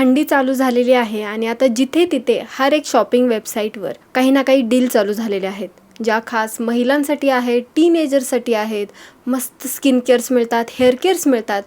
थंडी चालू झालेली आहे आणि आता जिथे तिथे हर एक शॉपिंग वेबसाईटवर काही ना काही डील चालू झालेले आहेत. ज्या खास महिलांसाठी आहेत टीनेजरसाठी आहेत मस्त स्किन केअर्स मिळतात हेअर केअर्स मिळतात.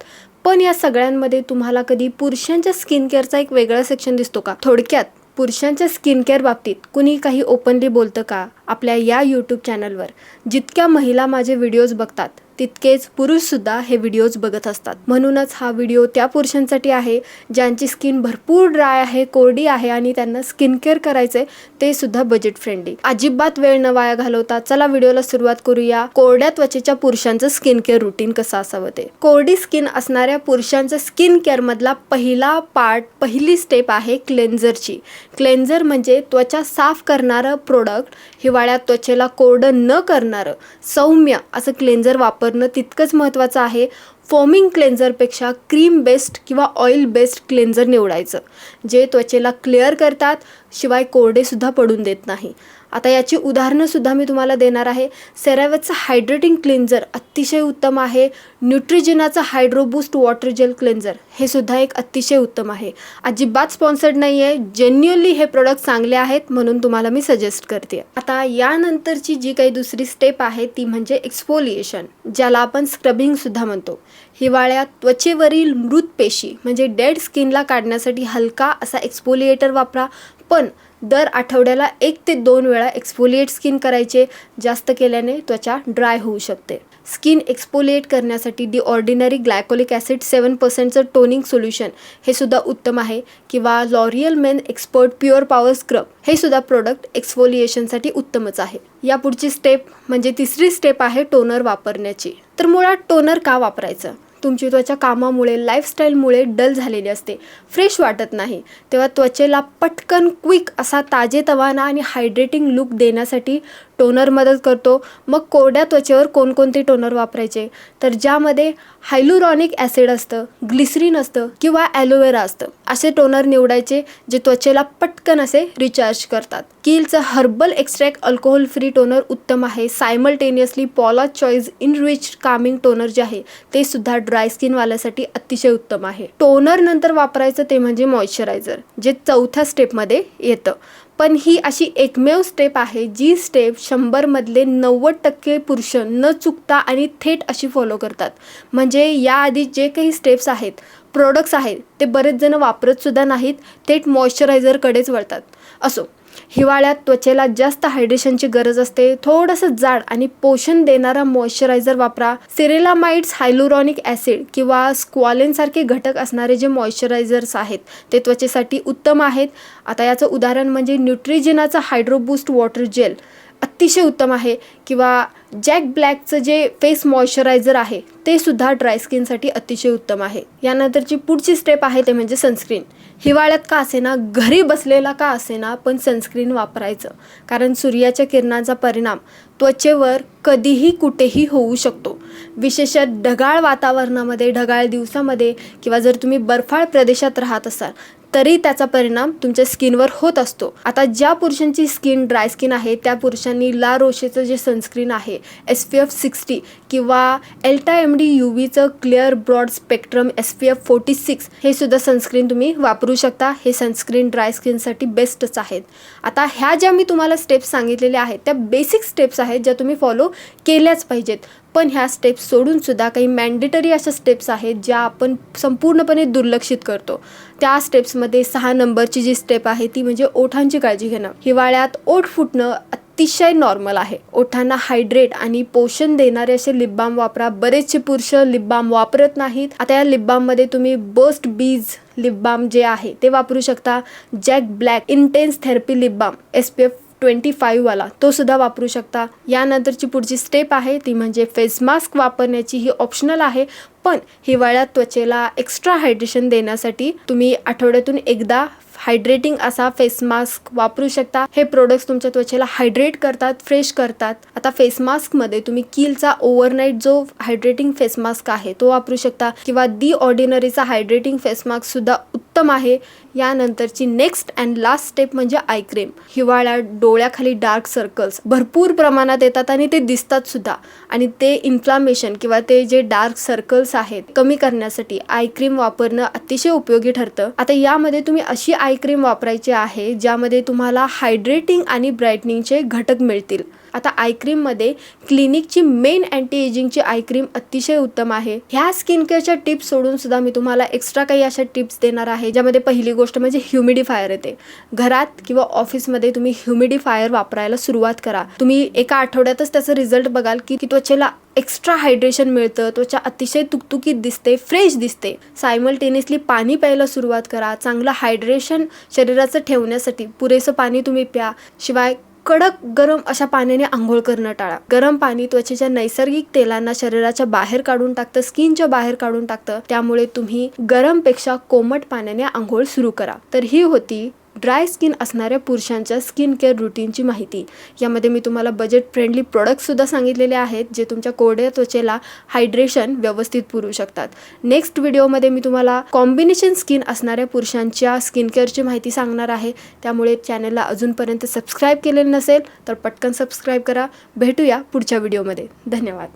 पण या सगळ्यांमध्ये तुम्हाला कधी पुरुषांच्या स्किन केअरचा एक वेगळा सेक्शन दिसतो का? थोडक्यात पुरुषांच्या स्किन केअर बाबतीत कुणी काही ओपनली बोलतं का? आपल्या या यूट्यूब चॅनलवर जितक्या महिला माझे व्हिडिओज बघतात तितकेच पुरुषसुद्धा हे व्हिडिओज बघत असतात. म्हणूनच हा व्हिडिओ त्या पुरुषांसाठी आहे ज्यांची स्किन भरपूर ड्राय आहे कोरडी आहे आणि त्यांना स्किन केअर करायचे ते सुद्धा बजेट फ्रेंडली अजिबात वेळ न वाया घालवता चला व्हिडिओला सुरुवात करूया. कोरड्या त्वचेच्या पुरुषांचं स्किन केअर रुटीन कसं असावं ते? कोरडी स्किन असणाऱ्या पुरुषांचं स्किन केअर मधला पहिला पार्ट पहिली स्टेप आहे क्लेन्झरची क्लेन्झर म्हणजे त्वचा साफ करणारं प्रोडक्ट हिवाळ्यात त्वचेला कोरडं न करणारं सौम्य असं क्लेन्झर वापरणं तितकंच महत्त्वाचं आहे. फोमिंग क्लेन्झरपेक्षा क्रीम बेस्ड किंवा ऑइल बेस्ड क्लेन्झर निवडायचं. जे त्वचेला क्लिअर करतात शिवाय कोरडेसुद्धा पडून देत नाही. आता याची उदाहरणंसुद्धा मी तुम्हाला देणार आहे. सेरावेटचं हायड्रेटिंग क्लिन्झर अतिशय उत्तम आहे. न्यूट्रिजिनाचं Hydro Boost water gel cleanser हे सुद्धा एक अतिशय उत्तम आहे. अजिबात स्पॉन्सर्ड नाही आहे. जेन्युअनली हे प्रोडक्ट चांगले आहेत म्हणून तुम्हाला मी सजेस्ट करते. आता यानंतरची जी काही दुसरी स्टेप आहे ती म्हणजे एक्सपोलिएशन ज्याला आपण स्क्रबिंगसुद्धा म्हणतो. हिवाळ्यात त्वचेवरील मृत पेशी म्हणजे डेड स्किनला काढण्यासाठी हलका असा एक्सपोलिएटर वापरा. पण दर आठवड्याला एक ते दोन वेळा एक्सपोलिएट स्किन करायचे जास्त केल्याने त्वचा ड्राय होऊ शकते. स्किन एक्सपोलिएट करण्यासाठी the ordinary glycolic acid seven पर्सेंटचं toning solution हे सुद्धा उत्तम आहे किंवा L'Oreal men expert pure power scrub हे सुद्धा प्रोडक्ट एक्सफोलिएशनसाठी उत्तमच आहे. या पुढची स्टेप म्हणजे तिसरी स्टेप आहे टोनर वापरण्याची. तर मुळात टोनर का वापरायचं? तुमची त्वचा कामामुळे लाईफस्टाईलमुळे डल झालेली असते. फ्रेश वाटत नाही. तेव्हा त्वचेला पटकन क्विक असा ताजेतवाना आणि हायड्रेटिंग लुक देण्यासाठी टोनर मदत करतो. मग कोरड्या त्वचेवर कोणकोणते टोनर वापरायचे? तर ज्यामध्ये हायलुरॉनिक ॲसिड असतं ग्लिसरीन असतं किंवा ॲलोवेरा असतं. असे टोनर निवडायचे जे त्वचेला पटकन असे रिचार्ज करतात. किलचं herbal extract alcohol free toner उत्तम आहे. Simultaneously Paula choice in rich calming toner जे आहे ते सुद्धा ड्राय स्किनवाल्यासाठी अतिशय उत्तम आहे. टोनर नंतर वापरायचं ते म्हणजे मॉइश्चरायझर जे चौथ्या स्टेपमध्ये येतं. पण ही अशी एकमेव स्टेप आहे जी स्टेप शंभरमधले नव्वद टक्के पुरुष न चुकता आणि थेट अशी फॉलो करतात. म्हणजे याआधी जे काही स्टेप्स आहेत प्रोडक्ट्स आहेत ते बरेच जण वापरतसुद्धा नाहीत थेट मॉइश्चरायझरकडेच वळतात. असो. हिवाळ्यात त्वचेला जास्त हायड्रेशनची गरज असते. थोडंसं जाड आणि पोषण देणारा मॉइश्चरायझर वापरा. सिरेलामाइड्स हायलुरॉनिक ॲसिड किंवा स्क्वॉलेनसारखे घटक असणारे जे मॉइश्चरायझर्स आहेत ते त्वचेसाठी उत्तम आहेत. आता याचं उदाहरण म्हणजे न्यूट्रिजिनाचं हायड्रोबूस्ट वॉटर जेल अतिशय उत्तम आहे. किंवा जॅक ब्लॅकचं जे फेस मॉइश्चरायझर आहे ते सुद्धा ड्राय स्किनसाठी अतिशय उत्तम आहे. यानंतरची पुढची स्टेप आहे ते म्हणजे सनस्क्रीन हिवाळ्यात का असेना घरी बसलेला का असेना पण सनस्क्रीन वापरायचं. कारण सूर्याच्या किरणाचा परिणाम त्वचेवर कधीही कुठेही होऊ शकतो. विशेषतः ढगाळ वातावरणामध्ये ढगाळ दिवसामध्ये किंवा जर तुम्ही बर्फाळ प्रदेशात राहत असाल तरी त्याचा परिणाम तुमच्या स्किनवर होत असतो. आता ज्या पुरुषांची स्किन ड्राय स्किन आहे त्या पुरुषांनी ला रोशेचं जे सनस्क्रीन आहे एस पी एफ सिक्स्टी किंवा Elta M D U व्हीचं clear broad spectrum S P F forty six हे सुद्धा सनस्क्रीन तुम्ही वापरू शकता. हे सनस्क्रीन ड्राय स्किनसाठी बेस्टच आहेत. आता ह्या ज्या मी तुम्हाला स्टेप्स सांगितलेल्या आहेत त्या बेसिक स्टेप्स आहेत ज्या तुम्ही फॉलो केल्याच पाहिजेत. पण ह्या स्टेप्स सोडूनसुद्धा काही मॅन्डेटरी अशा स्टेप्स आहेत ज्या आपण संपूर्णपणे दुर्लक्षित करतो. त्या स्टेप्समध्ये सहा नंबरची जी स्टेप आहे ती म्हणजे ओठांची काळजी घेणं. हिवाळ्यात ओठ फुटणं अतिशय नॉर्मल आहे. ओठांना हायड्रेट आणि पोषण देणारे असे लिप बाम वापरा. बरेचसे पुरुष लिप बाम वापरत नाहीत. आता या लिप बाममध्ये तुम्ही बस्ट बीज लिप बाम जे आहे ते वापरू शकता. Jack Black intense therapy lip balm S P F twenty फाईव्हवाला तो सुद्धा वापरू शकता. यानंतरची पुढची स्टेप आहे ती म्हणजे फेस मास्क वापरण्याची ही ऑप्शनल आहे. पण हिवाळ्यात त्वचेला एक्स्ट्रा हायड्रेशन देण्यासाठी तुम्ही आठवड्यातून एकदा हायड्रेटिंग असा फेस मास्क वापरू शकता. हे प्रोडक्ट्स तुमच्या त्वचेला हायड्रेट करतात फ्रेश करतात. आता फेस मास्कमध्ये तुम्ही कीलचा ओव्हरनाईट जो हायड्रेटिंग फेस मास्क आहे तो वापरू शकता. किंवा दी ऑर्डिनरीचा हायड्रेटिंग फेस मास्कसुद्धा उत्तम आहे. यानंतरची नेक्स्ट अँड लास्ट स्टेप म्हणजे आय क्रीम हिवाळ्यात डोळ्याखाली डार्क सर्कल्स भरपूर प्रमाणात येतात आणि ते दिसतात सुद्धा. आणि ते इन्फ्लामेशन किंवा ते जे डार्क सर्कल्स आहेत कमी करण्यासाठी आय क्रीम वापरणं अतिशय उपयोगी ठरतं. आता यामध्ये तुम्ही अशी आय क्रीम वापरायची आहे ज्यामध्ये तुम्हाला हायड्रेटिंग आणि ब्राईटनिंगचे घटक मिळतील. आता आय क्रीममध्ये क्लिनिकची मेन अँटी एजिंगची आय क्रीम अतिशय उत्तम आहे. ह्या स्किन केअरच्या टिप्स सोडून सुद्धा मी तुम्हाला एक्स्ट्रा काही अशा टिप्स देणार आहे ज्यामध्ये पहिली गोष्ट म्हणजे ह्युमिडिफायर येते. घरात किंवा ऑफिसमध्ये तुम्ही ह्युमिडिफायर वापरायला सुरुवात करा. तुम्ही एका आठवड्यातच त्याचा रिझल्ट बघाल की की त्वचेला एक्स्ट्रा हायड्रेशन मिळतं त्वचा अतिशय तुकतुकीत दिसते फ्रेश दिसते. सायमल्टेनियसली पाणी प्यायला सुरुवात करा. चांगलं हायड्रेशन शरीराचं ठेवण्यासाठी पुरेसं पाणी तुम्ही प्या. शिवाय कडक गरम अशा पाण्याने आंघोळ करणं टाळा. गरम पाणी त्वचेच्या नैसर्गिक तेलांना शरीराच्या बाहेर काढून टाकतं स्किनच्या बाहेर काढून टाकतं. त्यामुळे तुम्ही गरमपेक्षा कोमट पाण्याने आंघोळ सुरू करा. तर ही होती ड्राय स्किन असणाऱ्या पुरुषांच्या स्किन केअर रुटीनची माहिती. यामध्ये मी तुम्हाला बजेट फ्रेंडली प्रोडक्टसुद्धा सांगितलेले आहेत जे तुमच्या कोरड्या त्वचेला हायड्रेशन व्यवस्थित पुरवू शकतात. नेक्स्ट व्हिडिओमध्ये मी तुम्हाला कॉम्बिनेशन स्किन असणाऱ्या पुरुषांच्या स्किन केअरची माहिती सांगणार आहे. त्यामुळे चॅनलला अजूनपर्यंत सबस्क्राईब केलेलं नसेल तर पटकन सबस्क्राईब करा. भेटूया पुढच्या व्हिडिओमध्ये धन्यवाद.